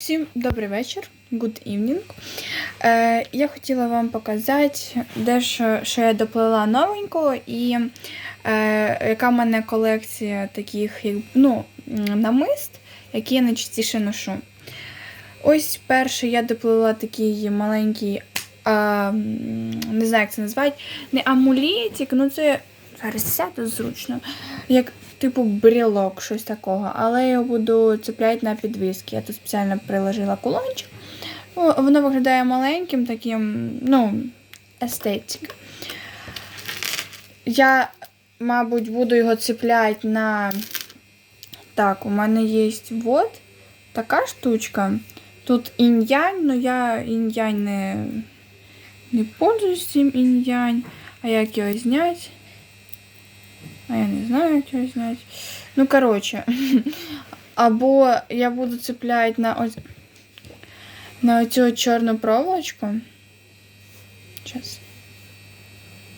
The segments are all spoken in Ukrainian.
Всім добрий вечір, good evening. Е, я хотіла вам показати дещо, що я доплела новенького і е, яка в мене колекція таких як, ну, намист, які я найчастіше ношу. Ось перший я доплела такий маленький, а, не знаю, як це назвати, не амулетик, ну це зараз сяду зручно. Як типу брілок, щось такого. Але я його буду цепляти на підвіски. Я тут спеціально приложила кулончик. Ну, Воно виглядає маленьким, таким, ну, естетик. Я, мабуть, буду його цепляти на. Так, у мене є вот така штучка. Тут інь-янь, але я інь-янь не, не пользуюсь цим інь-янь. А як його зняти? А я не знаю, його зняти. Ну, коротше. Або я буду цепляти на ось на оцю чорну проволочку. Зараз.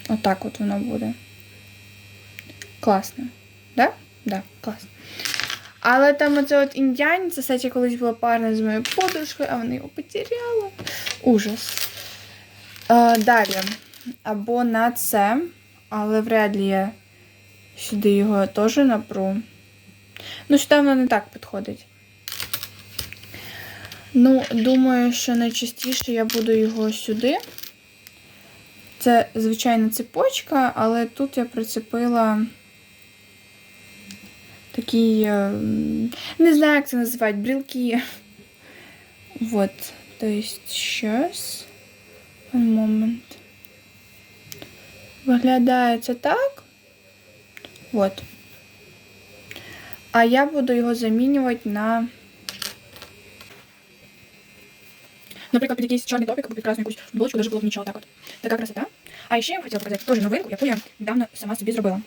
Отак от воно буде. Класно. Да? Да, класно. Але там оце от індіань, це, кстати, колись була парна з моєю подружкою, а вона його потеряла. Ужас. Е, далі. Або на це, але вряд ли я сюди його теж напру. Ну, сюди воно не так підходить. Ну, думаю, що найчастіше я буду його сюди. Це звичайна цепочка, але тут я прицепила такий, е, не знаю, як це називати, брілки. Вот. То есть, сейчас. Moment. Виглядає це так. Вот. А я буду його замінювати на. Наприклад, під якийсь чорний топік або під красну якусь булочку, даже було б нічого так от. Така красота. А ще я хотіла показати теж новинку, яку я недавно сама собі зробила.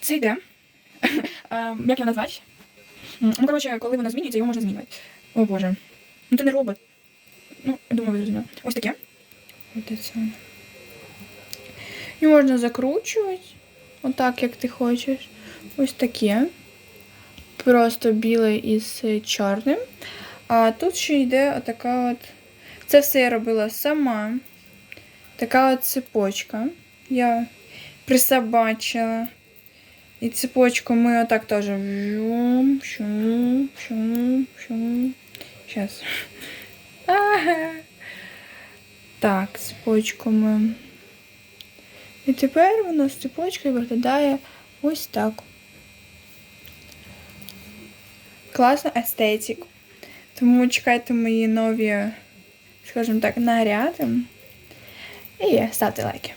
Це йде. Як його назвати? Ну, коротше, коли вона змінюється, його можна змінювати. О боже. Ну ти не робот. Ну, думаю, ви зрозуміли. Ось таке. Ось це. І можна закручувати. Отак, як ти хочеш. Ось таке. Просто біле із чорним. А тут ще йде отака от. Це все я робила сама. Така от цепочка. Я присобачила. І цепочку ми отак теж. Зараз. Так, цепочку ми. І тепер воно з цепочкою виглядає ось так. Класно естетик. Тому чекайте мої нові, скажімо так, наряди. І ставте лайки.